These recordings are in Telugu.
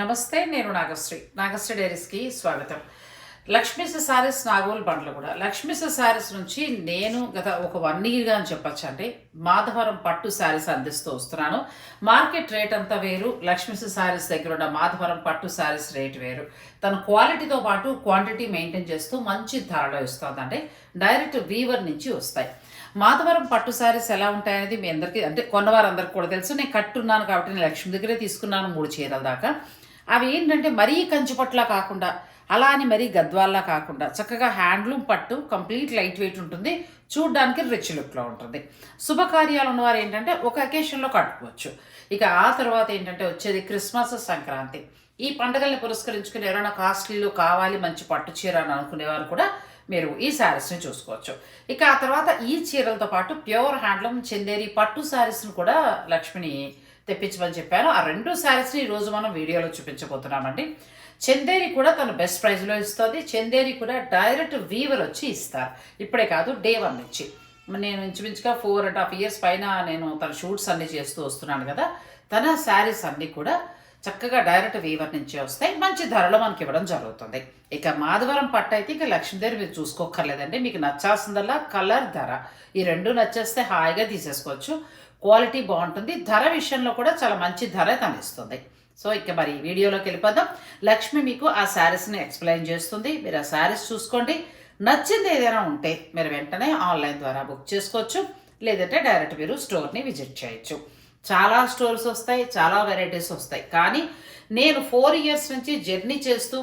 నమస్తే నేను నాగశ్రీ. నాగశ్రీ డైరీస్కి స్వాగతం. లక్ష్మీస్ సారీస్ నాగోల్ బండ్లు కూడా. లక్ష్మీస్ సారీస్ నుంచి నేను గత ఒక వన్ ఇయర్గా అని చెప్పొచ్చు అండి మాధవరం పట్టు శారీస్ అందిస్తూ వస్తున్నాను. మార్కెట్ రేట్ అంతా వేరు లక్ష్మీస్ సారీస్ దగ్గర ఉన్న మాధవరం పట్టు శారీస్ రేట్ వేరు. తన క్వాలిటీతో పాటు క్వాంటిటీ మెయింటైన్ చేస్తూ మంచి ధరలో ఇస్తుందండి. డైరెక్ట్ వీవర్ నుంచి వస్తాయి. మాధవరం పట్టు శారీస్ ఎలా ఉంటాయనేది మీ అందరికీ అంటే కొన్నవారందరికీ కూడా తెలుసు. నేను కట్టున్నాను కాబట్టి నేను లక్ష్మి దగ్గరే తీసుకున్నాను మూడు చీరల దాకా. అవి ఏంటంటే మరీ కంచిపట్టులా కాకుండా అలా అని మరీ గద్వాల్లా కాకుండా చక్కగా హ్యాండ్లూమ్ పట్టు కంప్లీట్ లైట్ వెయిట్ ఉంటుంది చూడడానికి రిచ్ లుక్లో ఉంటుంది. శుభకార్యాలు ఉన్నవారు ఏంటంటే ఒక అకేషన్లో కట్టుకోవచ్చు. ఇక ఆ తర్వాత ఏంటంటే వచ్చేది క్రిస్మస్ సంక్రాంతి. ఈ పండుగల్ని పురస్కరించుకుని ఎవరైనా కాస్ట్లీలు కావాలి మంచి పట్టు చీర అని అనుకునేవారు కూడా మీరు ఈ శారీస్ని చూసుకోవచ్చు. ఇక ఆ తర్వాత ఈ చీరలతో పాటు ప్యూర్ హ్యాండ్లూమ్ చెందేరి పట్టు శారీస్ని కూడా లక్ష్మిని తెప్పించమని చెప్పాను. ఆ రెండు శారీస్ని ఈరోజు మనం వీడియోలో చూపించబోతున్నామండి. చందేరి కూడా తన బెస్ట్ ప్రైస్లో ఇస్తుంది. చందేరి కూడా డైరెక్ట్ వీవర్ వచ్చి ఇస్తారు. ఇప్పుడే కాదు డే వన్ నుంచి. నేను ఇంచుమించుగా ఫోర్ అండ్ హాఫ్ ఇయర్స్ పైన నేను తన షూట్స్ అన్నీ చేస్తూ వస్తున్నాను కదా. తన శారీస్ అన్నీ కూడా చక్కగా డైరెక్ట్ వీవర్ నుంచి వస్తాయి. మంచి ధరలో మనకి ఇవ్వడం జరుగుతుంది. ఇక మాధవరం పట్టు అయితే ఇక లక్ష్మీదేవి మీరు చూసుకోక్కర్లేదండి. మీకు నచ్చాల్సిందల్లా కలర్ ధర. ఈ రెండు నచ్చేస్తే హాయిగా తీసేసుకోవచ్చు. క్వాలిటీ బాగుంటుంది. ధర విషయంలో కూడా చాలా మంచి ధర తనిస్తుంది సో ఇక మరి వీడియోలోకి వెళ్ళిపోదాం. లక్ష్మి మీకు ఆ శారీస్ని ఎక్స్ప్లెయిన్ చేస్తుంది. మీరు ఆ శారీస్ చూసుకోండి. నచ్చింది ఏదైనా ఉంటే మీరు వెంటనే ఆన్లైన్ ద్వారా బుక్ చేసుకోవచ్చు. లేదంటే డైరెక్ట్ మీరు స్టోర్ని విజిట్ చేయొచ్చు. చాలా స్టోర్స్ వస్తాయి చాలా వెరైటీస్ వస్తాయి. కానీ నేను ఫోర్ ఇయర్స్ నుంచి జర్నీ చేస్తూ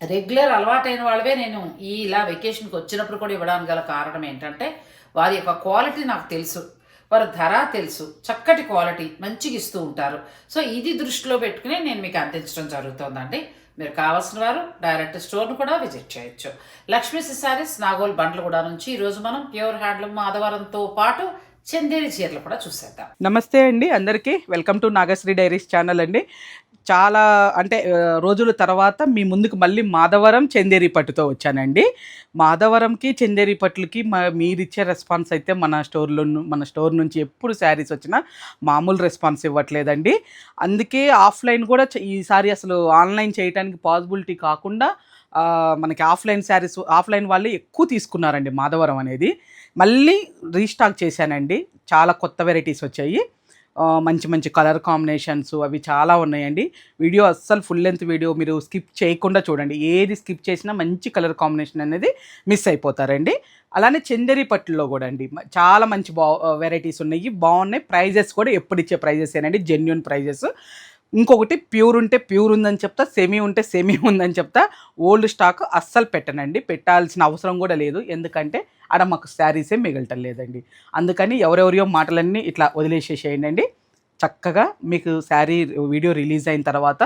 రెగ్యులర్ అలవాటైన వాళ్ళవే నేను ఈ ఇలా వెకేషన్కి వచ్చినప్పుడు కూడా ఇవ్వడానికి గల కారణం ఏంటంటే వారి యొక్క క్వాలిటీ నాకు తెలుసు. వారి ధర తెలుసు చక్కటి క్వాలిటీ మంచిగా ఇస్తూ ఉంటారు. సో ఇది దృష్టిలో పెట్టుకుని నేను మీకు అందించడం జరుగుతుందండి. మీరు కావాల్సిన వారు డైరెక్ట్ స్టోర్ను కూడా విజిట్ చేయొచ్చు. లక్ష్మీ సిసారీస్ నాగోల్ బండ్లు కూడా నుంచి ఈరోజు మనం ప్యూర్ హ్యాండ్లూమ్ ఆదివారంతో పాటు చందేరి చీరలు కూడా చూసేద్దాం. నమస్తే అండి అందరికీ. Welcome to Nagasri diaries channel అండి. చాలా అంటే రోజుల తర్వాత మీ ముందుకు మళ్ళీ మాధవరం చందేరి పట్టుతో వచ్చానండి. మాధవరంకి చందేరి పట్టులకి మా మీరిచ్చే రెస్పాన్స్ అయితే మన స్టోర్లో మన స్టోర్ నుంచి ఎప్పుడు శారీస్ వచ్చినా మామూలు రెస్పాన్స్ ఇవ్వట్లేదండి. అందుకే ఆఫ్లైన్ కూడా ఈసారి అసలు ఆన్లైన్ చేయడానికి పాసిబిలిటీ కాకుండా మనకి ఆఫ్లైన్ శారీస్ ఆఫ్లైన్ వాళ్ళు ఎక్కువ తీసుకున్నారండి మాధవరం అనేది. మళ్ళీ రీస్టాక్ చేశానండి. చాలా కొత్త వెరైటీస్ వచ్చాయి. మంచి మంచి కలర్ కాంబినేషన్స్ అవి చాలా ఉన్నాయండి. వీడియో అస్సలు ఫుల్ లెంత్ వీడియో మీరు స్కిప్ చేయకుండా చూడండి. ఏది స్కిప్ చేసినా మంచి కలర్ కాంబినేషన్ అనేది మిస్ అయిపోతారండి. అలానే చందేరి పట్టులో కూడా అండి. చాలా మంచి బా వెరైటీస్ ఉన్నాయి. బాగున్నాయి. ప్రైజెస్ కూడా ఎప్పుడు ఇచ్చే ప్రైజెస్ ఏనండి జెన్యున్ ప్రైజెస్. ఇంకొకటి ప్యూర్ ఉంటే ప్యూర్ ఉందని చెప్తా సెమీ ఉంటే సెమీ ఉందని చెప్తా. ఓల్డ్ స్టాక్ అస్సలు పెట్టనండి. పెట్టాల్సిన అవసరం కూడా లేదు. ఎందుకంటే ఆడ మాకు శారీసే మిగలటం లేదండి. అందుకని ఎవరెవరియో మాటలన్నీ ఇట్లా వదిలేసేసేయండి చక్కగా మీకు శారీ వీడియో రిలీజ్ అయిన తర్వాత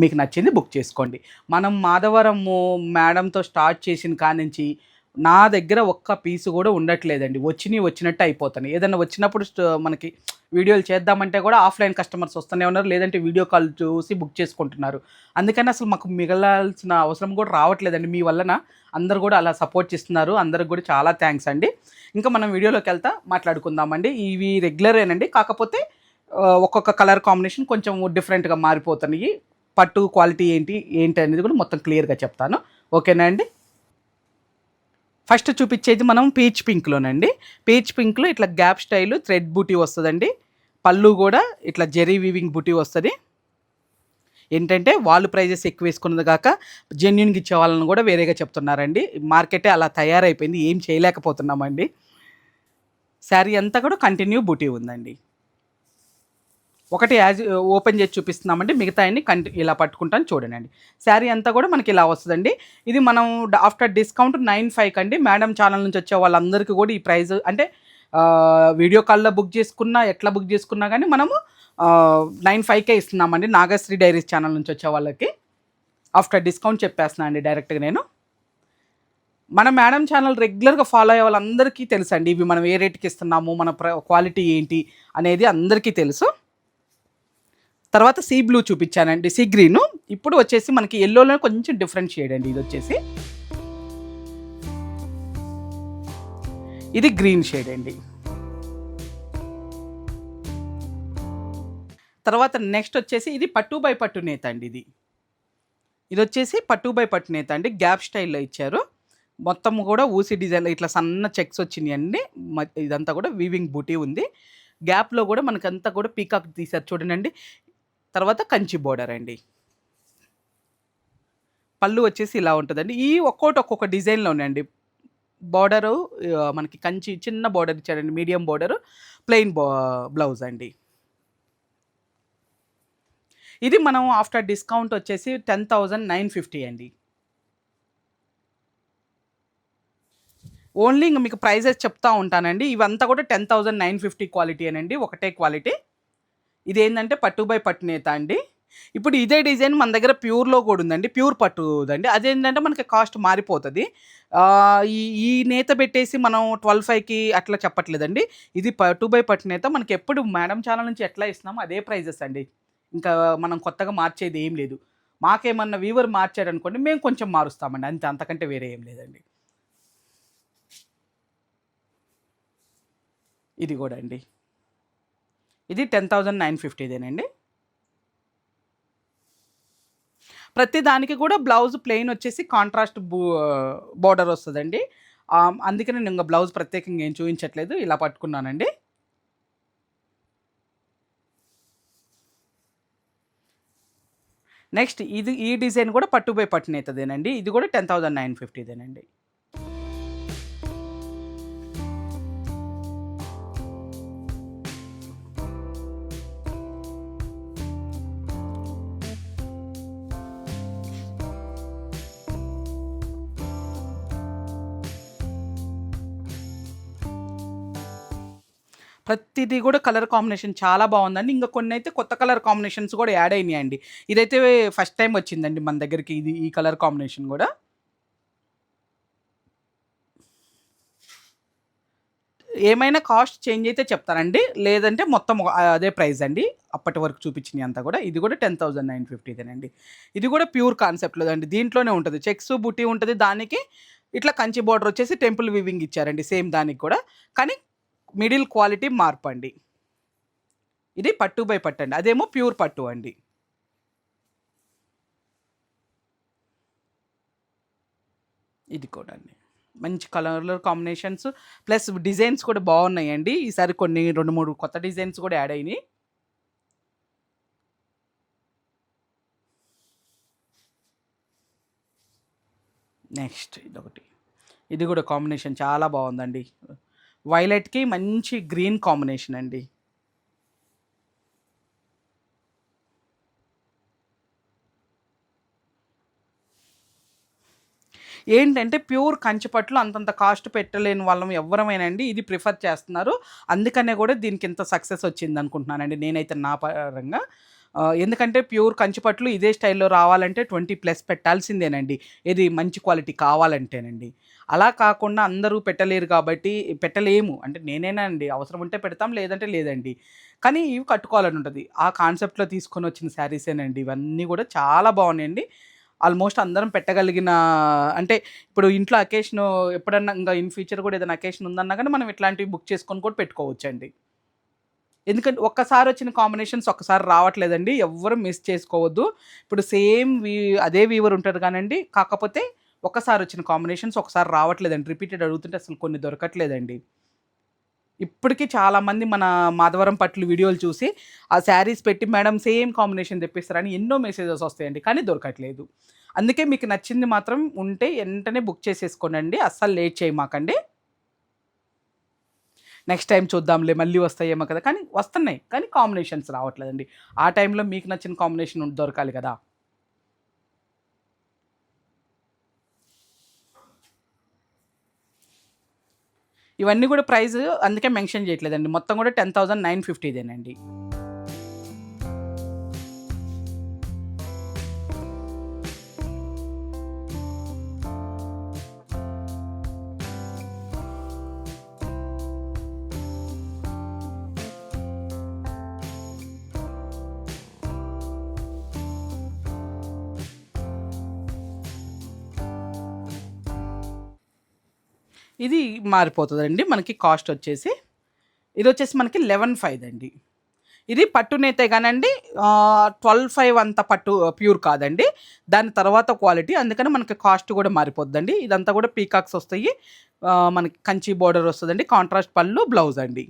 మీకు నచ్చింది బుక్ చేసుకోండి. మనం మాధవరము మేడంతో స్టార్ట్ చేసిన కానించి నా దగ్గర ఒక్క పీసు కూడా ఉండట్లేదండి. వచ్చినవి వచ్చినట్టు అయిపోతున్నాయి. ఏదైనా వచ్చినప్పుడు మనకి వీడియోలు చేద్దామంటే కూడా ఆఫ్లైన్ కస్టమర్స్ వస్తూనే ఉన్నారు. లేదంటే వీడియో కాల్ చూసి బుక్ చేసుకుంటున్నారు. అందుకని అసలు మాకు మిగలాల్సిన అవసరం కూడా రావట్లేదండి. మీ వలన అందరు కూడా అలా సపోర్ట్ చేస్తున్నారు. అందరికి కూడా చాలా థ్యాంక్స్ అండి. ఇంకా మనం వీడియోలోకి వెళ్తా మాట్లాడుకుందామండి. ఇవి రెగ్యులరేనండి. కాకపోతే ఒక్కొక్క కలర్ కాంబినేషన్ కొంచెం డిఫరెంట్గా మారిపోతున్నాయి. పట్టు క్వాలిటీ ఏంటి ఏంటి అనేది కూడా మొత్తం క్లియర్గా చెప్తాను. ఓకేనా అండి? ఫస్ట్ చూపించేది మనం పీచ్ పింక్లోనండి. పీచ్ పింక్లో ఇట్లా గ్యాప్ స్టైల్ థ్రెడ్ బూటీ వస్తుందండి. పళ్ళు కూడా ఇట్లా జెరీ వీవింగ్ బుటీ వస్తుంది. ఏంటంటే వాళ్ళు ప్రైజెస్ ఎక్కువ వేసుకున్నది కాక జెన్యున్గా ఇచ్చే వాళ్ళని కూడా వేరేగా చెప్తున్నారండి. మార్కెటే అలా తయారైపోయింది. ఏం చేయలేకపోతున్నామండి. శారీ అంతా కూడా కంటిన్యూ బూటీ ఉందండి. ఒకటి యాజ్ ఓపెన్ చేసి చూపిస్తున్నామండి. మిగతా అన్ని కంటి ఇలా పట్టుకుంటాను చూడండి. శారీ అంతా కూడా మనకి ఇలా వస్తుందండి. ఇది మనం ఆఫ్టర్ డిస్కౌంట్ నైన్ ఫైవ్ అండి మేడం ఛానల్ నుంచి వచ్చే వాళ్ళందరికీ కూడా ఈ ప్రైస్ అంటే వీడియో కాల్లో బుక్ చేసుకున్నా ఎట్లా బుక్ చేసుకున్నా కానీ మనము నైన్ ఫైవ్కే ఇస్తున్నామండి. నాగశ్రీ డైరీస్ ఛానల్ నుంచి వచ్చే వాళ్ళకి. ఆఫ్టర్ డిస్కౌంట్ చెప్పేస్తున్నా అండి డైరెక్ట్గా నేను. మన మేడం ఛానల్ రెగ్యులర్గా ఫాలో అయ్యే వాళ్ళందరికీ తెలుసు అండి ఇవి మనం ఏ రేట్కి ఇస్తున్నాము మన క్వాలిటీ ఏంటి అనేది అందరికీ తెలుసు. తర్వాత సీ బ్లూ చూపించానండి. Sea green. ఇప్పుడు వచ్చేసి మనకి ఎల్లోలో కొంచెం డిఫరెంట్ షేడ్ అండి ఇది వచ్చేసి. ఇది గ్రీన్ షేడ్ అండి. తర్వాత నెక్స్ట్ వచ్చేసి ఇది పట్టు బై పట్టు నేత అండి ఇది. ఇది వచ్చేసి పట్టు బై పట్టు నేత అండి. గ్యాప్ స్టైల్లో ఇచ్చారు. మొత్తం కూడా ఊసి డిజైన్ ఇట్లా సన్న చెక్స్ వచ్చినాయి అండి మ- ఇదంతా కూడా వీవింగ్ బూటీ ఉంది. గ్యాప్లో కూడా మనకంతా కూడా పీకాక్ తీశారు చూడండి. తర్వాత కంచి బోర్డర్ అండి. పళ్ళు వచ్చేసి ఇలా ఉంటుందండి. ఈ ఒక్కోటి ఒక్కొక్క డిజైన్లో ఉన్నాయండి బార్డరు మనకి కంచి చిన్న బార్డర్ ఇచ్చాడండి మీడియం బార్డర్ ప్లెయిన్ బ్లౌజ్ అండి. ఇది మనం ఆఫ్టర్ డిస్కౌంట్ వచ్చేసి టెన్ థౌజండ్ నైన్ ఫిఫ్టీ అండి. ఓన్లీ ఇంక మీకు ప్రైజెస్ చెప్తా ఉంటానండి. ఇవంతా కూడా ten thousand nine fifty quality అనండి ఒకటే క్వాలిటీ. ఇది ఏంటంటే పట్టు బై పట్టు నేత అండి. ఇప్పుడు ఇదే డిజైన్ మన దగ్గర ప్యూర్లో కూడా ఉందండి ప్యూర్ పట్టుదండి. అదేంటంటే మనకి కాస్ట్ మారిపోతుంది. ఈ ఈ నేత పెట్టేసి మనం ట్వెల్వ్ ఫైవ్కి అట్లా చెప్పట్లేదండి. ఇది టూ బై పట్టు నేత. మనకి ఎప్పుడు మేడం ఛానల్ నుంచి ఎట్లా ఇస్తున్నామో అదే ప్రైజెస్ అండి. ఇంకా మనం కొత్తగా మార్చేది ఏం లేదు. మాకేమన్నా వీవర్ మార్చాడు అనుకోండి మేము కొంచెం మారుస్తామండి. అంతే అంతకంటే వేరే ఏం లేదండి. ఇది కూడా అండి. ఇది టెన్ థౌజండ్ నైన్ ఫిఫ్టీదేనండి ప్రతి దానికి కూడా బ్లౌజ్ ప్లెయిన్ వచ్చేసి కాంట్రాస్ట్ బోర్డర్ వస్తుందండి. అందుకే నేను ఇంకా బ్లౌజ్ ప్రత్యేకంగా ఏం చూపించట్లేదు. ఇలా పట్టుకున్నానండి. నెక్స్ట్ ఇది ఈ డిజైన్ కూడా పట్టుబై బై అవుతుందేనండి ఇది కూడా టెన్ థౌజండ్ నైన్ ఫిఫ్టీదేనండి. ప్రతిదీ కూడా కలర్ కాంబినేషన్ చాలా బాగుందండి. ఇంకా కొన్ని అయితే కొత్త కలర్ కాంబినేషన్స్ కూడా యాడ్ అయినాయండి. ఇదైతే ఫస్ట్ టైం వచ్చిందండి మన దగ్గరికి ఇది ఈ కలర్ కాంబినేషన్ కూడా. ఏమైనా కాస్ట్ చేంజ్ అయితే చెప్తానండి. లేదంటే మొత్తం అదే ప్రైస్ అండి. అప్పటి వరకు చూపించినవి అంతా కూడా. ఇది కూడా టెన్ థౌజండ్ నైన్ ఫిఫ్టీదేనండి ఇది కూడా ప్యూర్ కాన్సెప్ట్లో అండి దీంట్లోనే ఉంటుంది. చెక్స్ బుట్టి ఉంటుంది. దానికి ఇట్లా కంచి బార్డర్ వచ్చేసి టెంపుల్ వివింగ్ ఇచ్చారండి. సేమ్ దానికి కూడా. కానీ మిడిల్ క్వాలిటీ మార్పు అండి. ఇది పట్టు బై పట్టు అండి. అదేమో ప్యూర్ పట్టు అండి. ఇది కూడా అండి. మంచి కలర్ కాంబినేషన్స్ ప్లస్ డిజైన్స్ కూడా బాగున్నాయండి. ఈసారి కొన్ని రెండు మూడు కొత్త డిజైన్స్ కూడా యాడ్ అయినాయి. నెక్స్ట్ ఇదొకటి. ఇది కూడా కాంబినేషన్ చాలా బాగుందండి. వైలెట్కి మంచి గ్రీన్ కాంబినేషన్ అండి. ఏంటంటే ప్యూర్ కంచిపట్లు అంతంత కాస్ట్ పెట్టలేని వాళ్ళం ఎవరమేనండి ఇది ప్రిఫర్ చేస్తున్నారు. అందుకనే కూడా దీనికి ఇంత సక్సెస్ వచ్చింది అనుకుంటున్నానండి నేనైతే నా పరంగా. ఎందుకంటే ప్యూర్ కంచిపట్లు ఇదే స్టైల్లో రావాలంటే ట్వంటీ ప్లస్ పెట్టాల్సిందేనండి. ఇది మంచి క్వాలిటీ కావాలంటేనండి. అలా కాకుండా అందరూ పెట్టలేరు కాబట్టి పెట్టలేము. అంటే నేనేనా అండి అవసరం ఉంటే పెడతాం లేదంటే లేదండి. కానీ ఇవి కట్టుకోవాలని ఉంటుంది. ఆ కాన్సెప్ట్లో తీసుకొని వచ్చిన శారీసేనండి ఇవన్నీ కూడా చాలా బాగున్నాయండి. ఆల్మోస్ట్ అందరం పెట్టగలిగిన అంటే ఇప్పుడు ఇంట్లో అకేషన్ ఎప్పుడన్నా ఇంకా ఇన్ ఫ్యూచర్ కూడా ఏదైనా అకేషన్ ఉందన్నా కానీ మనం ఇట్లాంటివి బుక్ చేసుకొని కూడా పెట్టుకోవచ్చండి. ఎందుకంటే ఒక్కసారి వచ్చిన కాంబినేషన్స్ ఒక్కసారి రావట్లేదండి. ఎవ్వరు మిస్ చేసుకోవద్దు. ఇప్పుడు సేమ్ వీ అదే వీవర్ ఉంటుంది కానండి కాకపోతే ఒక్కసారి వచ్చిన కాంబినేషన్స్ ఒకసారి రావట్లేదండి. రిపీటెడ్ అడుగుతుంటే అసలు కొన్ని దొరకట్లేదండి. ఇప్పటికీ చాలామంది మన మాధవరం పట్లు వీడియోలు చూసి ఆ శారీస్ పెట్టి మేడం సేమ్ కాంబినేషన్ తెప్పిస్తారని ఎన్నో మెసేజెస్ వస్తాయండి కానీ దొరకట్లేదు. అందుకే మీకు నచ్చింది మాత్రం ఉంటే వెంటనే బుక్ చేసేసుకోనండి. అస్సలు లేట్ చేయమాకండి నెక్స్ట్ టైం చూద్దాంలే మళ్ళీ వస్తాయేమో కదా. కానీ వస్తున్నాయి కానీ కాంబినేషన్స్ రావట్లేదండి. ఆ టైంలో మీకు నచ్చిన కాంబినేషన్ దొరకాలి కదా. ఇవన్నీ కూడా ప్రైస్ అందుకే మెన్షన్ చేయట్లేదండి. మొత్తం కూడా టెన్ థౌజండ్ నైన్ ఫిఫ్టీదేనండి ఇది మారిపోతుందండి. మనకి కాస్ట్ వచ్చేసి ఇది వచ్చేసి మనకి లెవెన్ ఫైవ్ అండి. ఇది పట్టునైతే కానండి ట్వెల్వ్ ఫైవ్ అంత పట్టు ప్యూర్ కాదండి. దాని తర్వాత క్వాలిటీ అందుకని మనకి కాస్ట్ కూడా మారిపోద్దండి. ఇదంతా కూడా పీకాక్స్ వస్తాయి. మనకి కంచి బోర్డర్ వస్తుందండి. కాంట్రాస్ట్ పళ్ళు బ్లౌజ్ అండి.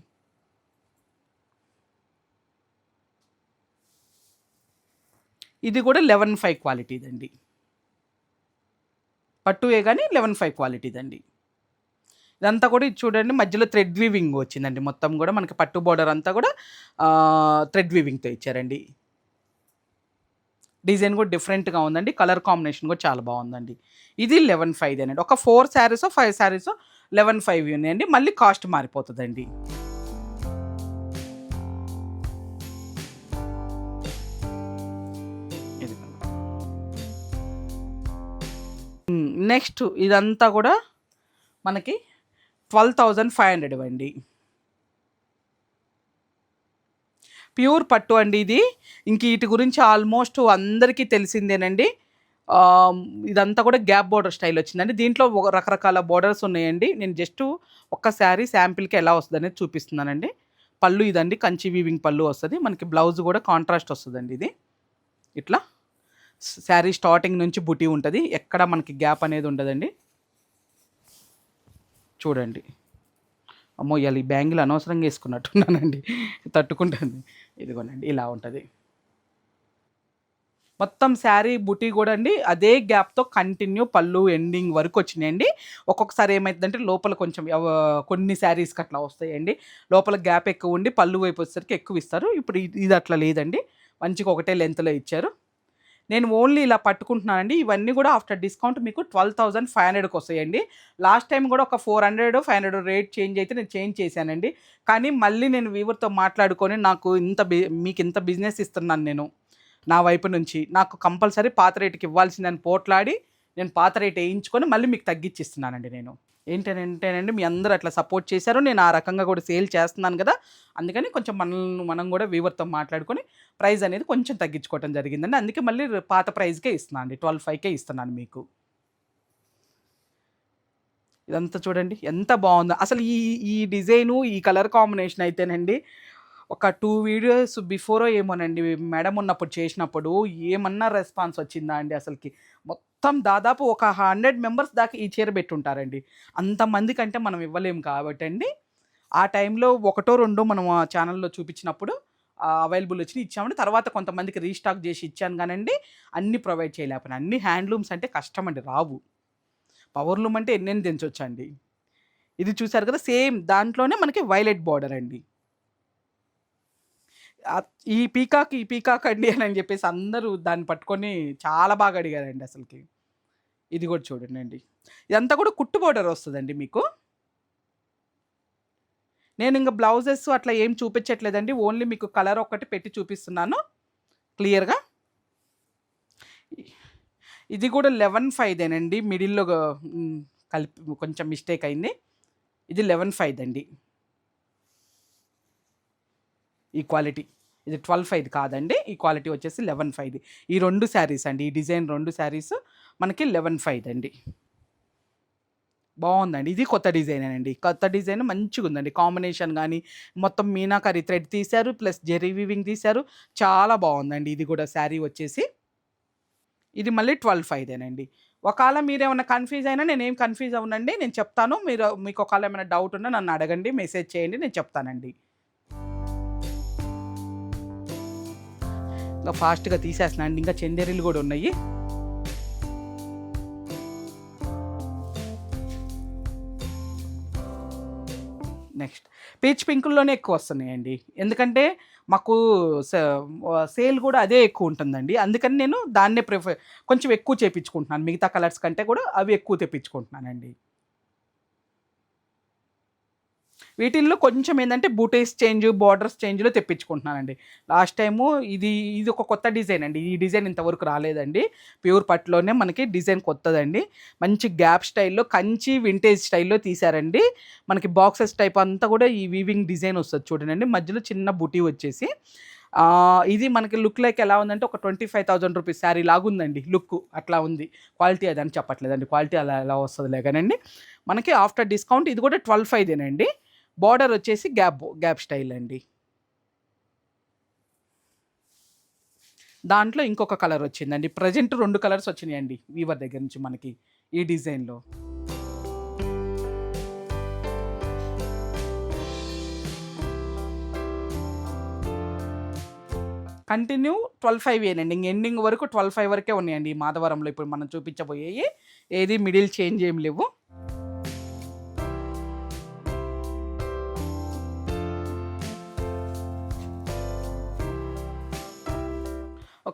ఇది కూడా లెవెన్ ఫైవ్ క్వాలిటీదండి. పట్టువే కానీ లెవెన్ ఫైవ్ క్వాలిటీదండి. ఇదంతా కూడా ఇది చూడండి మధ్యలో థ్రెడ్ వీవింగ్ వచ్చిందండి. మొత్తం కూడా మనకి పట్టు బోర్డర్ అంతా కూడా థ్రెడ్ వీవింగ్తో ఇచ్చారండి. డిజైన్ కూడా డిఫరెంట్గా ఉందండి. కలర్ కాంబినేషన్ కూడా చాలా బాగుందండి. ఇది లెవెన్ ఫైవ్ అండి. ఒక four saris five saris eleven five ఉన్నాయండి. మళ్ళీ కాస్ట్ మారిపోతుందండి. నెక్స్ట్ ఇదంతా కూడా మనకి ట్వెల్వ్ థౌజండ్ ఫైవ్ హండ్రెడ్ ఇవ్వండి. ప్యూర్ పట్టు అండి ఇది. ఇంక వీటి గురించి ఆల్మోస్ట్ అందరికీ తెలిసిందేనండి. ఇదంతా కూడా గ్యాప్ బోర్డర్ స్టైల్ వచ్చిందండి. దీంట్లో రకరకాల బోర్డర్స్ ఉన్నాయండి. నేను జస్ట్ ఒక్క శారీ శాంపిల్కి ఎలా వస్తుంది అనేది చూపిస్తున్నానండి. పళ్ళు ఇదండి. కంచి వీవింగ్ పళ్ళు వస్తుంది. మనకి బ్లౌజ్ కూడా కాంట్రాస్ట్ వస్తుందండి ఇది. ఇట్లా. శారీ స్టార్టింగ్ నుంచి బుటీ ఉంటుంది. ఎక్కడ మనకి గ్యాప్ అనేది ఉండదండి. చూడండి. అమ్మో ఇవాళ ఈ బ్యాంగిల్ అనవసరంగా వేసుకున్నట్టున్నానండి. తట్టుకుంటుంది. ఇదిగోనండి ఇలా ఉంటుంది. మొత్తం శారీ బుటీ కూడా అండి. అదే గ్యాప్తో కంటిన్యూ పళ్ళు ఎండింగ్ వరకు వచ్చినాయండి. ఒక్కొక్కసారి ఏమైందంటే లోపల కొంచెం కొన్ని శారీస్కి అట్లా వస్తాయండి. లోపల గ్యాప్ ఎక్కువ ఉండి పళ్ళు వైపు వచ్చేసరికి ఎక్కువ ఇస్తారు. ఇప్పుడు ఇది అట్లా లేదండి. మంచిగా ఒకటే లెంత్లో ఇచ్చారు. నేను ఓన్లీ ఇలా పట్టుకుంటున్నానండి. ఇవన్నీ కూడా ఆఫ్టర్ డిస్కౌంట్ మీకు ట్వెల్వ్ థౌసండ్ ఫైవ్ హండ్రెడ్కి వస్తాయండి. లాస్ట్ టైం కూడా ఒక four hundred five hundred rate change అయితే నేను చేంజ్ చేశానండి. కానీ మళ్ళీ నేను వీవర్తో మాట్లాడుకొని నాకు ఇంత బి మీకు ఇంత బిజినెస్ ఇస్తున్నాను నేను నా వైపు నుంచి. నాకు కంపల్సరీ పాత రేటుకి ఇవ్వాల్సిందని పోట్లాడి నేను పాత రేట్ వేయించుకొని మళ్ళీ మీకు తగ్గించిస్తున్నానండి నేను. ఏంటంటేనండి మీ అందరూ అట్లా సపోర్ట్ చేశారు. నేను ఆ రకంగా కూడా సేల్ చేస్తున్నాను కదా. అందుకని కొంచెం మనల్ని మనం కూడా వీవర్తో మాట్లాడుకొని ప్రైస్ అనేది కొంచెం తగ్గించుకోవడం జరిగిందండి. అందుకే మళ్ళీ పాత ప్రైస్కే ఇస్తున్నాను అండి. ట్వెల్వ్ ఫైవ్కే ఇస్తున్నాను మీకు. ఇదంతా చూడండి ఎంత బాగుందో. అసలు ఈ ఈ డిజైను ఈ కలర్ కాంబినేషన్ అయితేనండి ఒక టూ వీడియోస్ బిఫోరో ఏమోనండి. మేడం ఉన్నప్పుడు చేసినప్పుడు ఏమన్నా రెస్పాన్స్ వచ్చిందా అండి అసలుకి? మొత్తం మొత్తం దాదాపు ఒక హండ్రెడ్ మెంబర్స్ దాకా ఈ చీర పెట్టుంటారండి. అంతమంది కంటే మనం ఇవ్వలేము కాబట్టి అండి ఆ టైంలో ఒకటో రెండో మనం ఆ ఛానల్లో చూపించినప్పుడు అవైలబుల్ వచ్చి ఇచ్చామండి. తర్వాత కొంతమందికి రీస్టాక్ చేసి ఇచ్చాను కానండి అన్నీ ప్రొవైడ్ చేయలేకపోయినా అన్ని హ్యాండ్లూమ్స్ అంటే కష్టం అండి రావు. పవర్ లూమ్ అంటే ఎన్నెన్ని తెంచొచ్చండి. ఇది చూసారు కదా సేమ్ దాంట్లోనే మనకి వైలెట్ బార్డర్ అండి. ఈ పీకాక్ ఈ పీకాక్ అండి అని చెప్పేసి అందరూ దాన్ని పట్టుకొని చాలా బాగా అడిగారండి అసలుకి. ఇది కూడా చూడండి అండి ఇదంతా కూడా కుట్టు బార్డర్ వస్తుందండి మీకు. నేను ఇంకా బ్లౌజెస్ అట్లా ఏం చూపించట్లేదండి. ఓన్లీ మీకు కలర్ ఒక్కటి పెట్టి చూపిస్తున్నాను. క్లియర్గా ఇది కూడా లెవెన్ ఫైవ్దేనండి మిడిల్లో కలిపి కొంచెం మిస్టేక్ అయింది. ఇది లెవెన్ ఫైవ్ అండి ఈ క్వాలిటీ. ఇది ట్వెల్వ్ ఫైవ్ కాదండి. ఈ క్వాలిటీ వచ్చేసి లెవెన్ ఫైవ్ది ఈ రెండు శారీస్ అండి. ఈ డిజైన్ రెండు శారీస్ మనకి లెవెన్ ఫైవ్ అండి. బాగుందండి. ఇది కొత్త డిజైన్ అండి. కొత్త డిజైన్ మంచిగా ఉందండి. కాంబినేషన్ కానీ మొత్తం మీనాకరి థ్రెడ్ తీశారు ప్లస్ జెరీ వివింగ్ తీశారు. చాలా బాగుందండి. ఇది కూడా శారీ వచ్చేసి. ఇది మళ్ళీ ట్వెల్వ్ ఫైవ్దేనండి ఒకవేళ మీరేమైనా కన్ఫ్యూజ్ అయినా నేను ఏం కన్ఫ్యూజ్ అవునండి నేను చెప్తాను. మీరు మీకు ఒకవేళ ఏమైనా డౌట్ ఉన్నా నన్ను అడగండి. మెసేజ్ చేయండి. నేను చెప్తానండి. ఇంకా ఫాస్ట్గా తీసేస్తున్నాను ఇంకా చందేరీలు కూడా ఉన్నాయి. నెక్స్ట్. పీచ్ పింకుల్లోనే ఎక్కువ వస్తున్నాయండి. ఎందుకంటే మాకు సేల్ కూడా అదే ఎక్కువ ఉంటుందండి. అందుకని నేను దాన్నే ప్రిఫర్ కొంచెం ఎక్కువ చేపించుకుంటున్నాను. మిగతా కలర్స్ కంటే కూడా అవి ఎక్కువ తెప్పించుకుంటున్నానండి. వీటిల్లో కొంచెం ఏంటంటే బూటేస్ చేంజ్ బార్డర్స్ చేంజ్లో తెప్పించుకుంటున్నానండి. లాస్ట్ టైము ఇది ఇది ఒక కొత్త డిజైన్ అండి. ఈ డిజైన్ ఇంతవరకు రాలేదండి. ప్యూర్ పట్టులోనే మనకి డిజైన్ కొత్తదండి. మంచి గ్యాప్ స్టైల్లో కంచి వింటేజ్ స్టైల్లో తీశారండి. మనకి బాక్సెస్ టైప్ అంతా కూడా ఈ వీవింగ్ డిజైన్ వస్తుంది చూడండి. మధ్యలో చిన్న బుటీ వచ్చేసి ఇది మనకి లుక్ లైక్ ఎలా ఉందంటే ఒక twenty five thousand rupees sari లాగుందండి. Look అట్లా ఉంది. క్వాలిటీ అదని చెప్పట్లేదండి. క్వాలిటీ అలా ఎలా వస్తుందిలే కానండి. మనకి ఆఫ్టర్ డిస్కౌంట్ ఇది కూడా ట్వెల్వ్ ఫైవ్దేనండి బార్డర్ వచ్చేసి గ్యాప్ గ్యాప్ స్టైల్ అండి. దాంట్లో ఇంకొక కలర్ వచ్చిందండి. ప్రజెంట్ రెండు కలర్స్ వచ్చినాయండి వీవర్ దగ్గర నుంచి మనకి ఈ డిజైన్లో కంటిన్యూ ట్వెల్వ్ ఫైవ్ ఏనండి ఇంక ఎండింగ్ వరకు ట్వెల్వ్ ఫైవ్ వరకే ఉన్నాయండి మాధవరంలో. ఇప్పుడు మనం చూపించబోయేవి ఏది మిడిల్ చేంజ్ ఏం లేవు.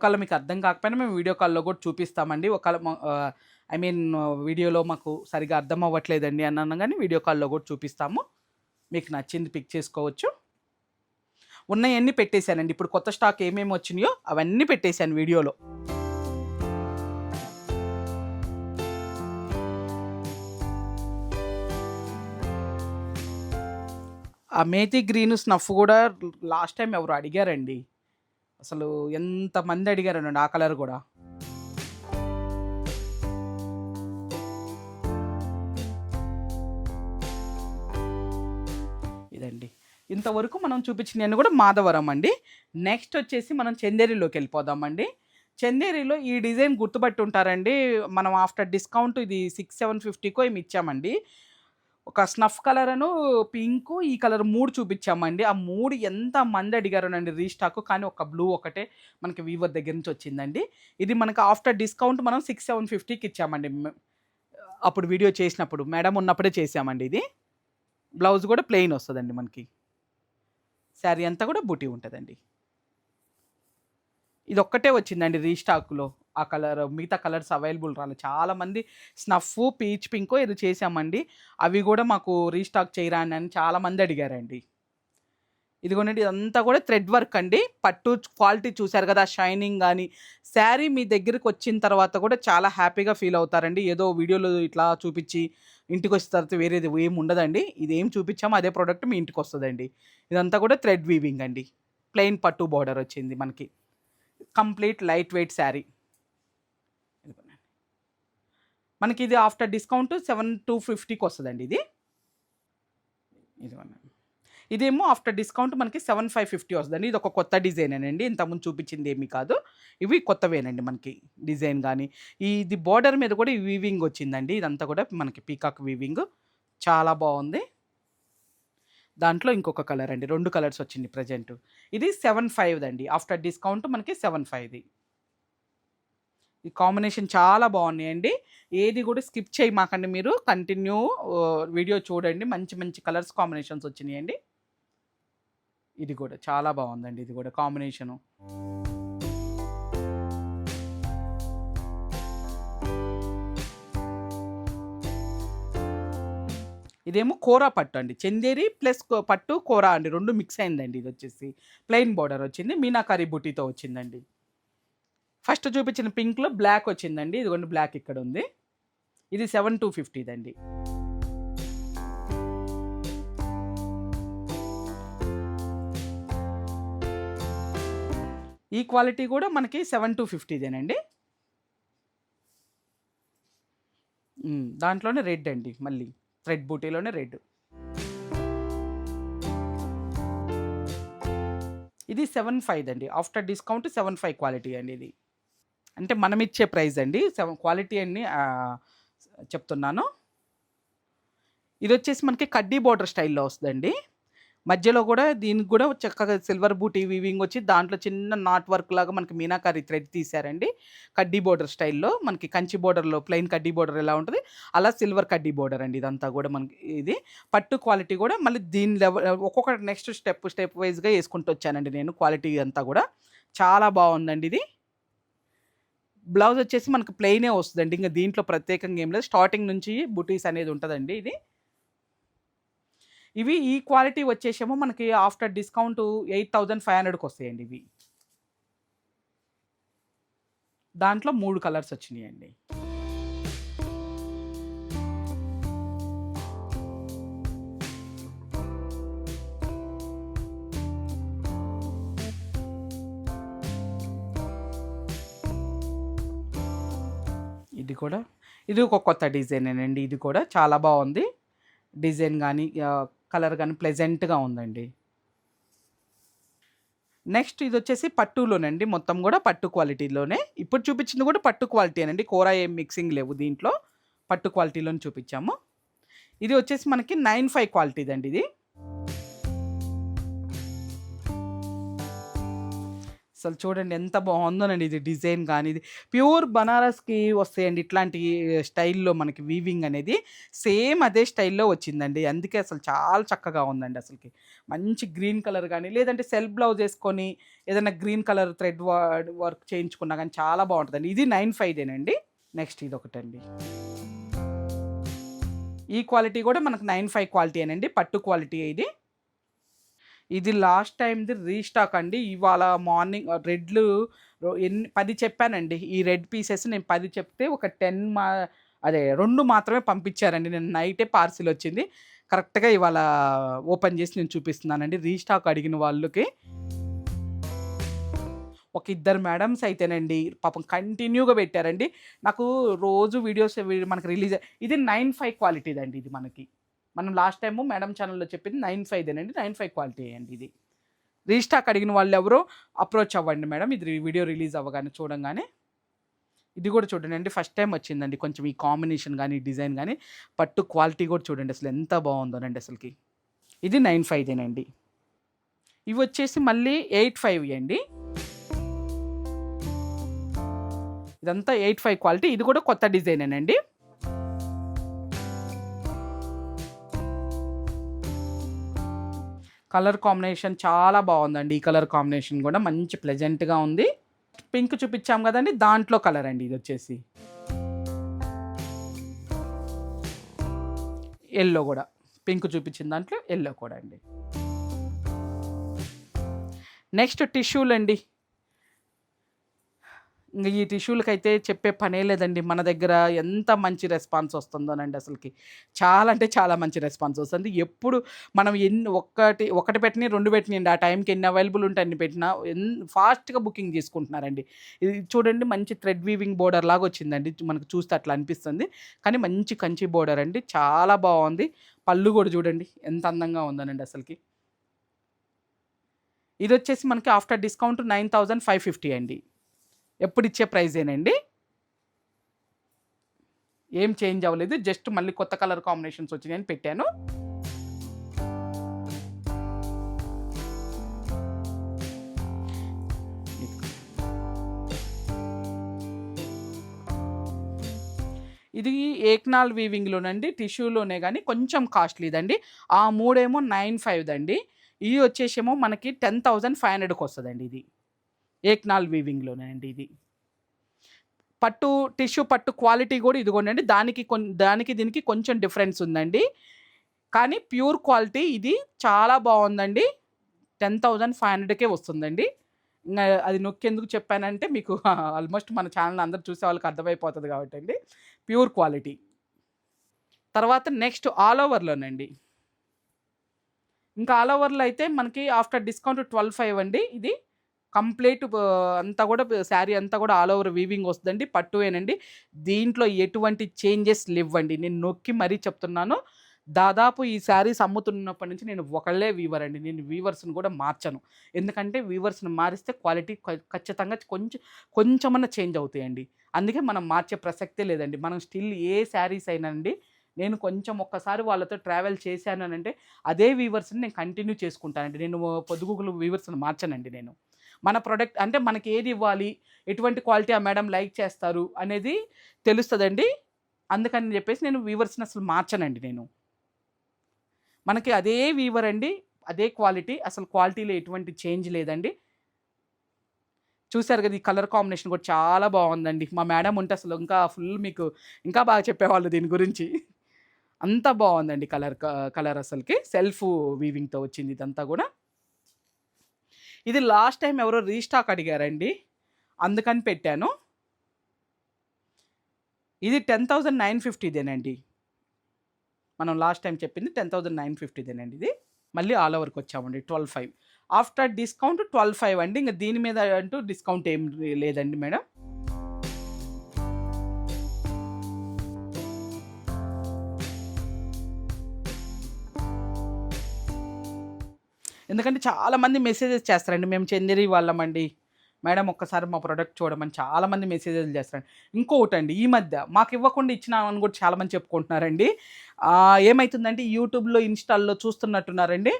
ఒకవేళ మీకు అర్థం కాకపోయినా మేము వీడియో కాల్లో కూడా చూపిస్తామండి. ఒకవేళ ఐ మీన్ వీడియోలో మాకు సరిగా అర్థం అవ్వట్లేదండి అన్నాను కానీ వీడియో కాల్లో కూడా చూపిస్తాము. మీకు నచ్చింది పిక్ చేసుకోవచ్చు. ఉన్నవన్నీ పెట్టేశానండి. ఇప్పుడు కొత్త స్టాక్ ఏమేమి వచ్చినాయో అవన్నీ పెట్టేశాను వీడియోలో. ఆ మేతి గ్రీన్ స్నఫ్ కూడా లాస్ట్ టైం ఎవరు అడిగారండి? అసలు ఎంతమంది అడిగారండి ఆ కలర్ కూడా. ఇదండి. ఇంతవరకు మనం చూపించినవన్నీ కూడా మాధవరం అండి. నెక్స్ట్ వచ్చేసి మనం చందేరిలోకి వెళ్ళిపోదామండి. చందేరిలో ఈ డిజైన్ గుర్తుపట్టి ఉంటారండి. మనం ఆఫ్టర్ డిస్కౌంట్ ఇది సిక్స్ సెవెన్ ఫిఫ్టీకో ఏమి ఇచ్చామండి. ఒక స్నఫ్ కలర్ను పింక్ ఈ కలర్ మూడు చూపించామండి. ఆ మూడు ఎంత మంది అడిగారోనండి రీస్టాక్ కానీ ఒక బ్లూ ఒకటే మనకి వీవర్ దగ్గర నుంచి వచ్చిందండి. ఇది మనకు ఆఫ్టర్ డిస్కౌంట్ మనం సిక్స్ సెవెన్ ఫిఫ్టీకి ఇచ్చామండి. అప్పుడు వీడియో చేసినప్పుడు మేడం ఉన్నప్పుడే చేసామండి ఇది. బ్లౌజ్ కూడా ప్లెయిన్ వస్తుందండి మనకి. శారీ అంతా కూడా బుటీ ఉంటుందండి. ఇది ఒక్కటే వచ్చిందండి రీస్టాక్లో ఆ కలర్ మిగతా కలర్స్ అవైలబుల్ రాలేదు. చాలామంది స్నఫ్ పీచ్ పింక్ ఏదో చేసామండి అవి కూడా మాకు రీస్టాక్ చేయరా అని చాలామంది అడిగారండి. ఇదిగోనండి ఇదంతా కూడా థ్రెడ్ వర్క్ అండి. పట్టు క్వాలిటీ చూశారు కదా షైనింగ్ కానీ శారీ మీ దగ్గరికి వచ్చిన తర్వాత కూడా చాలా హ్యాపీగా ఫీల్ అవుతారండి. ఏదో వీడియోలో ఇట్లా చూపించి ఇంటికి వచ్చిన తర్వాత వేరేది ఏం ఉండదండి. ఇది ఏం చూపించామో అదే ప్రోడక్ట్ మీ ఇంటికి వస్తుందండి. ఇదంతా కూడా థ్రెడ్ వీవింగ్ అండి. ప్లెయిన్ పట్టు బార్డర్ వచ్చింది మనకి. Complete light weight sari. మనకి ఇది ఆఫ్టర్ డిస్కౌంట్ సెవెన్ టూ ఫిఫ్టీకి వస్తుందండి ఇది. ఇది ఇదేమో ఆఫ్టర్ డిస్కౌంట్ మనకి సెవెన్ ఫైవ్ ఫిఫ్టీ వస్తుందండి. ఇది ఒక కొత్త డిజైన్ అండి ఇంతకుముందు చూపించింది ఏమీ కాదు. ఇవి కొత్తవేనండి మనకి డిజైన్ కానీ ఇది బార్డర్ మీద కూడా ఈ వీవింగ్ వచ్చిందండి. ఇదంతా కూడా మనకి పీకాక్ వీవింగ్ చాలా బాగుంది. దాంట్లో ఇంకొక కలర్ అండి. రెండు కలర్స్ వచ్చింది ప్రజెంట్ ఇది సెవెన్ ఫైవ్ అండి ఆఫ్టర్ డిస్కౌంట్ మనకి సెవెన్ ఫైవ్ది ఈ కాంబినేషన్ చాలా బాగున్నాయండి. ఏది కూడా స్కిప్ చేయమాకండి మీరు. కంటిన్యూ వీడియో చూడండి. మంచి మంచి కలర్స్ కాంబినేషన్స్ వచ్చినాయండి. ఇది కూడా చాలా బాగుందండి. ఇది కూడా కాంబినేషను. ఇదేమో కోరా పట్టు అండి. చందేరి ప్లస్ కో- పట్టు కోరా అండి. రెండు మిక్స్ అయిందండి. ఇది వచ్చేసి ప్లెయిన్ బార్డర్ వచ్చింది. మీనాకారి బుటీతో వచ్చిందండి. ఫస్ట్ చూపించిన పింక్లో బ్లాక్ వచ్చిందండి. ఇదిగోండి బ్లాక్ ఇక్కడ ఉంది ఇది సెవెన్ టూ ఫిఫ్టీదండి ఈ క్వాలిటీ కూడా మనకి సెవెన్ టూ ఫిఫ్టీదేనండి దాంట్లోనే రెడ్ అండి మళ్ళీ. థ్రెడ్ బూటీలోనే రెడ్. ఇది సెవెన్ ఫైవ్ అండి after discount seven five quality అండి ఇది. అంటే మనం ఇచ్చే ప్రైస్ అండి. సెవెన్ క్వాలిటీ అన్ని చెప్తున్నాను. ఇది వచ్చేసి మనకి కడ్డీ బోర్డర్ స్టైల్లో వస్తుందండి. మధ్యలో కూడా దీనికి కూడా చక్కగా సిల్వర్ బూటీ వీవింగ్ వచ్చి దాంట్లో చిన్న నాట్ వర్క్ లాగా మనకి మీనాకారి థ్రెడ్ తీశారండి. కడ్డీ బోర్డర్ స్టైల్లో మనకి కంచి బోర్డర్లో ప్లెయిన్ కడ్డీ బోర్డర్ ఎలా ఉంటుంది అలా సిల్వర్ కడ్డీ బోర్డర్ అండి ఇదంతా కూడా మనకి ఇది. పట్టు క్వాలిటీ కూడా మళ్ళీ దీని లెవెల్ ఒక్కొక్క నెక్స్ట్ స్టెప్ స్టెప్ వైజ్గా వేసుకుంటూ వచ్చానండి నేను క్వాలిటీ అంతా కూడా. చాలా బాగుందండి ఇది. బ్లౌజ్ వచ్చేసి మనకు ప్లెయినే వస్తుందండి. ఇంకా దీంట్లో ప్రత్యేకంగా ఏం లేదు. స్టార్టింగ్ నుంచి బుటీస్ అనేది ఉంటుందండి ఇది. ఇవి ఈ క్వాలిటీ వచ్చేసేమో మనకి after discount eight thousand five హండ్రెడ్కి వస్తాయండి ఇవి. దాంట్లో మూడు కలర్స్ వచ్చినాయండి. ఇది కూడా. ఇది ఒక కొత్త డిజైన్ అండి. ఇది కూడా చాలా బాగుంది. డిజైన్ కానీ కలర్ కానీ ప్లెజెంట్గా ఉందండి. నెక్స్ట్ ఇది వచ్చేసి పట్టులోనండి. మొత్తం కూడా పట్టు క్వాలిటీలోనే. ఇప్పుడు చూపించింది కూడా పట్టు క్వాలిటీ అండి. కూర ఏం మిక్సింగ్ లేవు దీంట్లో. పట్టు క్వాలిటీలోనే చూపించాము. ఇది వచ్చేసి మనకి నైన్ ఫైవ్ క్వాలిటీది అండి ఇది. అసలు చూడండి ఎంత బాగుందోనండి ఇది డిజైన్ కానీ ఇది ప్యూర్ బనారస్కి వస్తాయండి ఇట్లాంటి స్టైల్లో మనకి వీవింగ్ అనేది. సేమ్ అదే స్టైల్లో వచ్చిందండి. అందుకే అసలు చాలా చక్కగా ఉందండి అసలుకి. మంచి గ్రీన్ కలర్ కానీ లేదంటే సెల్ఫ్ బ్లౌజ్ వేసుకొని ఏదైనా గ్రీన్ కలర్ థ్రెడ్ వర్క్ చేయించుకున్నా కానీ చాలా బాగుంటుందండి. ఇది నైన్ ఫైవ్దేనండి నెక్స్ట్ ఇది ఒకటండి ఈ క్వాలిటీ కూడా మనకు నైన్ ఫైవ్ క్వాలిటీ అనండి పట్టు క్వాలిటీ ఇది. ఇది లాస్ట్ టైంది రీస్టాక్ అండి. ఇవాళ మార్నింగ్ రెడ్లు ఎన్ని పది చెప్పానండి. ఈ రెడ్ పీసెస్ నేను పది చెప్తే ఒక టెన్ మా అదే రెండు మాత్రమే పంపించారండి. నేను నైటే పార్సిల్ వచ్చింది. కరెక్ట్గా ఇవాళ ఓపెన్ చేసి నేను చూపిస్తున్నానండి. రీస్టాక్ అడిగిన వాళ్ళకి. ఒక ఇద్దరు మేడమ్స్ అయితేనండి పాపం కంటిన్యూగా పెట్టారండి. నాకు రోజు వీడియోస్ మనకి రిలీజ్ ఇది నైన్ ఫైవ్ క్వాలిటీది అండి ఇది మనకి. మనం లాస్ట్ టైము మేడం ఛానల్లో చెప్పింది నైన్ ఫైవ్దేనండి నైన్ ఫైవ్ క్వాలిటీ అండి ఇది. రీస్టాక్ అడిగిన వాళ్ళు ఎవరో అప్రోచ్ అవ్వండి మేడం ఇది వీడియో రిలీజ్ అవ్వగానే చూడంగానే. ఇది కూడా చూడండి అండి ఫస్ట్ టైం వచ్చిందండి కొంచెం ఈ కాంబినేషన్ కానీ డిజైన్ కానీ పట్టు క్వాలిటీ కూడా చూడండి అసలు ఎంత బాగుందోనండి అసలుకి. ఇది నైన్ ఫైవ్దేనండి ఇవి వచ్చేసి మళ్ళీ ఎయిట్ ఫైవ్ అండి. ఇదంతా ఎయిట్ ఫైవ్ క్వాలిటీ ఇది కూడా కొత్త డిజైనేనండి కలర్ కాంబినేషన్ చాలా బాగుందండి. ఈ కలర్ కాంబినేషన్ కూడా మంచి ప్లెజెంట్గా ఉంది. పింక్ చూపించాం కదండి దాంట్లో కలర్ అండి ఇది వచ్చేసి. ఎల్లో కూడా. పింక్ చూపించిన దాంట్లో ఎల్లో కూడా అండి. నెక్స్ట్ టిష్యూలు అండి ఇంకా ఈ టిష్యూలకైతే చెప్పే పనే లేదండి. మన దగ్గర ఎంత మంచి రెస్పాన్స్ వస్తుందోనండి అసలుకి. చాలా అంటే చాలా మంచి రెస్పాన్స్ వస్తుంది. ఎప్పుడు మనం ఎన్ని ఒక్కటి ఒకటి పెట్టిన రెండు పెట్టినండి ఆ టైంకి ఎన్ని అవైలబుల్ ఉంటే అన్ని పెట్టినా ఎన్ ఫాస్ట్గా బుకింగ్ తీసుకుంటున్నారండి. ఇది చూడండి మంచి థ్రెడ్ వీవింగ్ బోర్డర్ లాగా వచ్చిందండి. మనకు చూస్తే అట్లా అనిపిస్తుంది. కానీ మంచి కంచి బోర్డర్ అండి. చాలా బాగుంది. పళ్ళు కూడా చూడండి. ఎంత అందంగా ఉందనండి అసలుకి. ఇది వచ్చేసి మనకి after discount nine thousand five fifty అండి. ఎప్పుడు ఇచ్చే ప్రైజేనండి ఏం చేంజ్ అవ్వలేదు జస్ట్ మళ్ళీ కొత్త కలర్ కాంబినేషన్స్ వచ్చినాయని పెట్టాను. ఇది ఏక్నాల్ వీవింగ్లోనండి టిష్యూలోనే కానీ కొంచెం కాస్ట్లీదండి ఆ మూడేమో నైన్ ఫైవ్ దండి. ఇది వచ్చేసేమో మనకి టెన్ థౌజండ్ ఫైవ్ హండ్రెడ్కి వస్తుందండి ఇది. ఏక్నాల్ వీవింగ్లోనండి ఇది. పట్టు టిష్యూ పట్టు క్వాలిటీ కూడా ఇదిగోనండి. దానికి కొన్ దానికి దీనికి కొంచెం డిఫరెన్స్ ఉందండి. కానీ ప్యూర్ క్వాలిటీ ఇది చాలా బాగుందండి. టెన్ థౌజండ్ ఫైవ్ హండ్రెడ్కే వస్తుందండి. అది నొక్కేందుకు చెప్పానంటే మీకు ఆల్మోస్ట్ మన ఛానల్ అందరు చూసే వాళ్ళకి అర్థమైపోతుంది కాబట్టి అండి ప్యూర్ క్వాలిటీ. తర్వాత నెక్స్ట్ ఆల్ ఓవర్లోనండి. ఇంకా ఆల్ ఓవర్లో అయితే మనకి ఆఫ్టర్ డిస్కౌంట్ ట్వెల్వ్ ఫైవ్ అండి ఇది. కంప్లీట్ అంతా కూడా శారీ అంతా కూడా ఆల్ ఓవర్ వీవింగ్ వస్తుందండి. పట్టువేనండి. దీంట్లో ఎటువంటి చేంజెస్ లేవండి. నేను నొక్కి మరీ చెప్తున్నాను. దాదాపు ఈ శారీస్ అమ్ముతున్నప్పటి నుంచి నేను ఒకళ్ళే వీవర్ అండి. నేను వీవర్స్ని కూడా మార్చను. ఎందుకంటే వీవర్స్ని మారిస్తే క్వాలిటీ ఖచ్చితంగా కొంచెం కొంచెమన్నా చేంజ్ అవుతాయండి. అందుకే మనం మార్చే ప్రసక్తే లేదండి. మనం స్టిల్ ఏ శారీస్ అయినా అండి నేను కొంచెం ఒక్కసారి వాళ్ళతో ట్రావెల్ చేశాను అని అంటే అదే వీవర్స్ని నేను కంటిన్యూ చేసుకుంటానండి. నేను పొదుగులు వీవర్స్ని మార్చనండి నేను. మన ప్రొడక్ట్ అంటే మనకి ఏది ఇవ్వాలి? ఎటువంటి క్వాలిటీ ఆ మేడం లైక్ చేస్తారు? అనేది తెలుస్తుందండి. అందుకని చెప్పేసి నేను వీవర్స్ని అసలు మార్చనండి నేను. మనకి అదే వీవర్ అండి అదే క్వాలిటీ అసలు క్వాలిటీలో ఎటువంటి చేంజ్ లేదండి. చూశారు కదా ఈ కలర్ కాంబినేషన్ కూడా చాలా బాగుందండి. మా మేడం ఉంటే అసలు ఇంకా ఫుల్ మీకు ఇంకా బాగా చెప్పేవాళ్ళు దీని గురించి. అంత బాగుందండి కలర్ కలర్ అసలుకి. సెల్ఫ్ వీవింగ్తో వచ్చింది ఇదంతా కూడా. ఇది లాస్ట్ టైం ఎవరో రీస్టాక్ అడిగారండి. అందుకని పెట్టాను. ఇది టెన్ థౌజండ్ నైన్ ఫిఫ్టీదేనండి మనం లాస్ట్ టైం చెప్పింది టెన్ థౌజండ్ నైన్ ఫిఫ్టీదేనండి ఇది. మళ్ళీ ఆల్ ఓవర్కి వచ్చామండి twelve five. After discount twelve five అండి. ఇంకా దీని మీద అంటూ డిస్కౌంట్ ఏం లేదండి మేడం. ఎందుకంటే చాలామంది మెసేజెస్ చేస్తారండి. మేము చందేరి వాళ్ళమండి మేడం ఒక్కసారి మా ప్రోడక్ట్ చూడమని చాలామంది మెసేజెస్ చేస్తారండి. ఇంకొకటండి ఈ మధ్య మాకు ఇవ్వకుండా ఇచ్చినామని కూడా చాలామంది చెప్పుకుంటున్నారండి. ఏమవుతుందంటే యూట్యూబ్లో ఇన్స్టాల్లో చూస్తున్నట్టున్నారండి.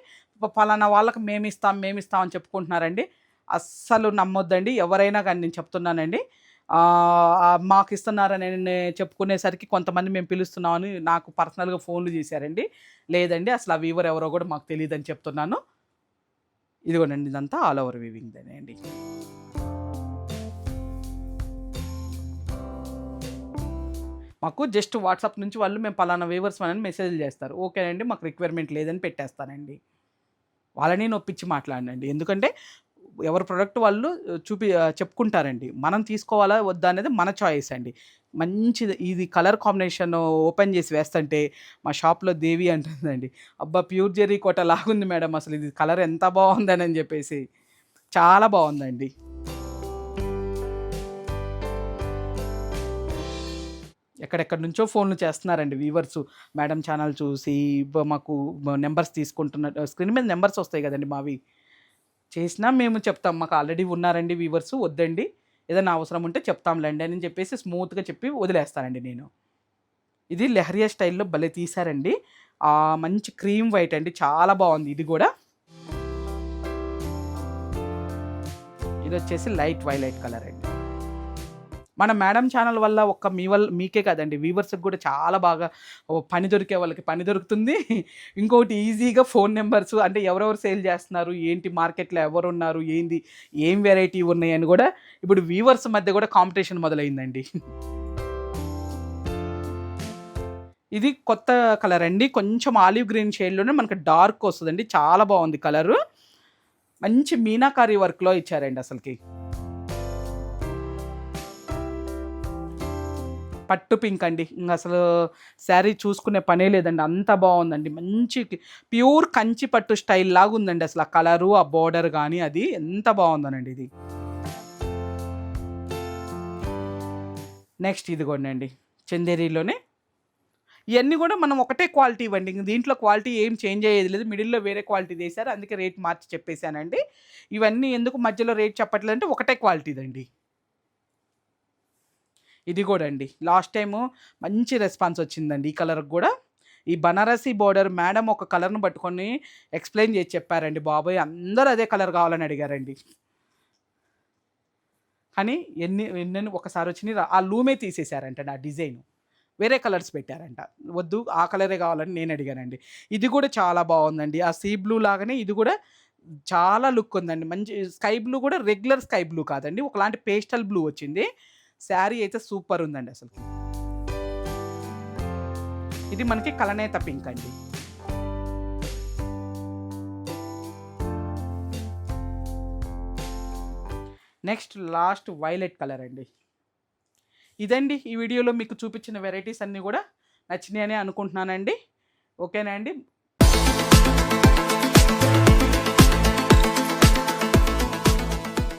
ఫలానా వాళ్ళకి మేము ఇస్తాం మేము ఇస్తాం అని చెప్పుకుంటున్నారండి. అస్సలు నమ్మొద్దండి. ఎవరైనా కానీ నేను చెప్తున్నానండి. మాకు ఇస్తున్నారని నేను చెప్పుకునేసరికి కొంతమంది మేము పిలుస్తున్నామని నాకు పర్సనల్గా ఫోన్లు చేశారండి. లేదండి అసలు ఆ వీవర్ ఎవరో కూడా మాకు తెలియదని చెప్తున్నాను. ఇదిగోనండి ఇదంతా ఆల్ ఓవర్ వీవింగ్ అండి. మాకు జస్ట్ వాట్సాప్ నుంచి వాళ్ళు మేము పలానా వేవర్స్ అని మెసేజ్ చేస్తారు. ఓకేనండి మాకు రిక్వైర్మెంట్ లేదని పెట్టేస్తానండి. వాళ్ళని నొప్పించి మాట్లాడండి. ఎందుకంటే ఎవరి ప్రొడక్ట్ వాళ్ళు చూపి చెప్పుకుంటారండి. మనం తీసుకోవాలా వద్దా అనేది మన చాయిస్ అండి. మంచిది. ఇది కలర్ కాంబినేషన్ ఓపెన్ చేసి వేస్తుంటే మా షాప్లో దేవి అంటుందండి అబ్బా ప్యూర్ జెర్రీ కోట లాగుంది మేడం అసలు ఇది కలర్ ఎంత బాగుందని అని చెప్పేసి. చాలా బాగుందండి. ఎక్కడెక్కడి నుంచో ఫోన్లు చేస్తున్నారండి వీవర్స్ మేడం ఛానల్ చూసి మాకు నెంబర్స్ తీసుకుంటున్న స్క్రీన్ మీద నెంబర్స్ వస్తాయి కదండి మావి. చేసినా మేము చెప్తాం మాకు ఆల్రెడీ ఉన్నారండి వీవర్స్ వద్దండి. ఏదైనా అవసరం ఉంటే చెప్తాంలేండి అని చెప్పేసి స్మూత్గా చెప్పి వదిలేస్తానండి నేను. ఇది లెహరియా స్టైల్లో భలే తీశారండి. ఆ, మంచి క్రీమ్ వైట్ అండి చాలా బాగుంది ఇది కూడా. ఇది వచ్చేసి లైట్ వైలైట్ కలర్ అండి. మన మేడం ఛానల్ వల్ల ఒక్క మీ వల్ల మీకే కదండి. వీవర్స్కి కూడా చాలా బాగా పని దొరికే వాళ్ళకి పని దొరుకుతుంది. ఇంకొకటి ఈజీగా ఫోన్ నెంబర్స్ అంటే ఎవరెవరు సేల్ చేస్తున్నారు ఏంటి మార్కెట్లో ఎవరు ఉన్నారు ఏంది ఏం వెరైటీ ఉన్నాయని కూడా ఇప్పుడు వీవర్స్ మధ్య కూడా కాంపిటీషన్ మొదలైందండి. ఇది కొత్త కలర్ అండి. కొంచెం ఆలివ్ గ్రీన్ షేడ్లోనే మనకి డార్క్ వస్తుందండి. చాలా బాగుంది కలరు. మంచి మీనాకారి వర్క్లో ఇచ్చారండి అసలుకి. పట్టు పింక్ అండి. ఇంకా అసలు శారీ చూసుకునే పనే లేదండి. అంత బాగుందండి. మంచి ప్యూర్ కంచి పట్టు స్టైల్ లాగా ఉందండి అసలు. ఆ కలరు ఆ బోర్డర్ కానీ అది ఎంత బాగుందనండి ఇది. నెక్స్ట్ ఇది కూడా అండి చందేరిలోనే. ఇవన్నీ కూడా మనం ఒకటే క్వాలిటీ ఇవ్వండి. ఇంక దీంట్లో క్వాలిటీ ఏం చేంజ్ అయ్యేది లేదు. మిడిల్లో వేరే క్వాలిటీ చేశారు అందుకే రేట్ మార్చి చెప్పేశానండి. ఇవన్నీ ఎందుకు మధ్యలో రేట్ చెప్పట్లేదంటే ఒకటే క్వాలిటీదండి ఇది కూడా అండి. లాస్ట్ టైము మంచి రెస్పాన్స్ వచ్చిందండి ఈ కలర్కి కూడా. ఈ బనారసి బోర్డర్ మేడం ఒక కలర్ను పట్టుకొని ఎక్స్ప్లెయిన్ చేసి చెప్పారండి బాబాయ్ అందరూ అదే కలర్ కావాలని అడిగారండి. కానీ ఎన్ని ఎన్ని ఒకసారి వచ్చినాయి ఆ లూమే తీసేశారంట ఆ డిజైన్. వేరే కలర్స్ పెట్టారంట. వద్దు ఆ కలరే కావాలని నేను అడిగానండి. ఇది కూడా చాలా బాగుందండి. ఆ సీ బ్లూ లాగానే ఇది కూడా చాలా లుక్ ఉందండి. మంచి స్కై బ్లూ కూడా రెగ్యులర్ స్కై బ్లూ కాదండి. ఒకలాంటి పేస్టల్ బ్లూ వచ్చింది. శారీ అయితే సూపర్ ఉందండి అసలు. ఇది మనకి కలనేత పింక్ అండి. నెక్స్ట్ లాస్ట్ వైలెట్ కలర్ అండి. ఇదండి ఈ వీడియోలో మీకు చూపించిన వెరైటీస్ అన్నీ కూడా నచ్చినాయని అనుకుంటున్నానండి. ఓకేనా అండి?